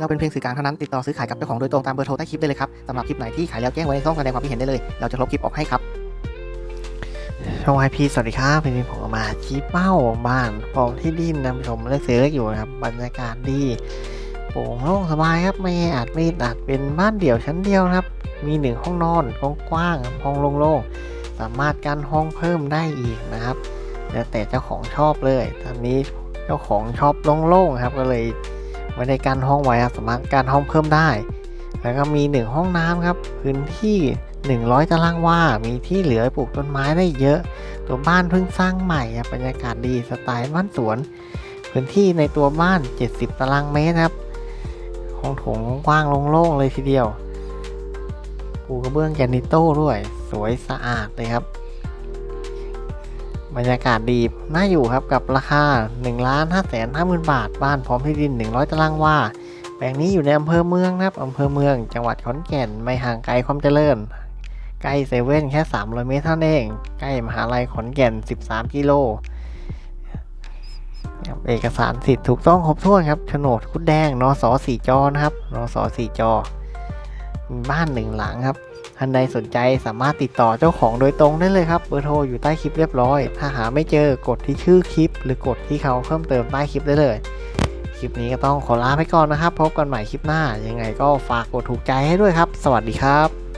เราเป็นเพียงสื่อกลางเท่านั้นติดต่อซื้อขายกับเจ้าของโดยตรงตามเบอร์โทรใต้คลิปได้เลยครับสำหรับคลิปไหนที่ขายแล้วแจ้งไว้ในช่องแสดงความคิดเห็นได้เลย เราจะลบคลิปออกให้ครับช่องไอพีสวัสดีครับวันนี้ผมมาชี้เป้าบ้านพร้อมที่ดินนะผู้ชมเลือกซื้ออยู่นะครับบรรยากาศดีโปร่งโล่งสบายครับไม่ออัดไม่อึดอัดเป็นบ้านเดี่ยวชั้นเดียวครับ มีหนึ่งห้องนอนกว้างๆครับห้องโล่งๆสามารถกันห้องเพิ่มได้อีกนะครับแล้วแต่เจ้าของชอบเลยตอนนี้เจ้าของชอบโล่งๆครับก็เลย ไม่ได้กันห้องไว้ครับสามารถกันห้องเพิ่มได้ แล้วก็มีหนึ่งห้องน้ำครับ พื้นที่ 100 ตารางวา มีที่เหลือปลูกต้นไม้ได้เยอะ ตัวบ้านเพิ่งสร้างใหม่ครับบรรยากาศดีสไตล์บ้านสวน พื้นที่ในตัวบ้าน 70 ตารางเมตรครับห้องโถงกว้างโล่งๆเลยทีเดียวปูกระเบื้องแกรนิโต้ด้วย สวยสะอาดเลยครับ บรรยากาศดีน่าอยู่ครับกับราคา 1 5 5 0 0 0 0 บาท บ้านพร้อมที่ดิน 100 ตารางวาแปลงนี้อยู่ในอำเภอเมืองนะครับอำเภอเมือง จังหวัดขอนแก่นไม่ห่างไกลความเจริญ ใกล้เซเว่นแค่ 300 เมตรเท่านั้นเอง ใกล้มหาลัยขอนแก่น 13 กิโลเอกสารสิทธิ์ถูกต้องครบถ้วนครับโฉนดคุดแดงนสสี่จอนะครับนสสี่จอ บ้านหนึ่งหลังครับท่านใดสนใจสามารถติดต่อเจ้าของโดยตรงได้เลยครับเบอร์โทรอยู่ใต้คลิปเรียบร้อย ถ้าหาไม่เจอกดที่ชื่อคลิป หรือกดที่เขาเพิ่มเติมใต้คลิปได้เลย คลิปนี้ก็ต้องขอลาไปก่อนนะครับ พบกันใหม่คลิปหน้ายังไงก็ฝากกดถูกใจให้ด้วยครับ สวัสดีครับ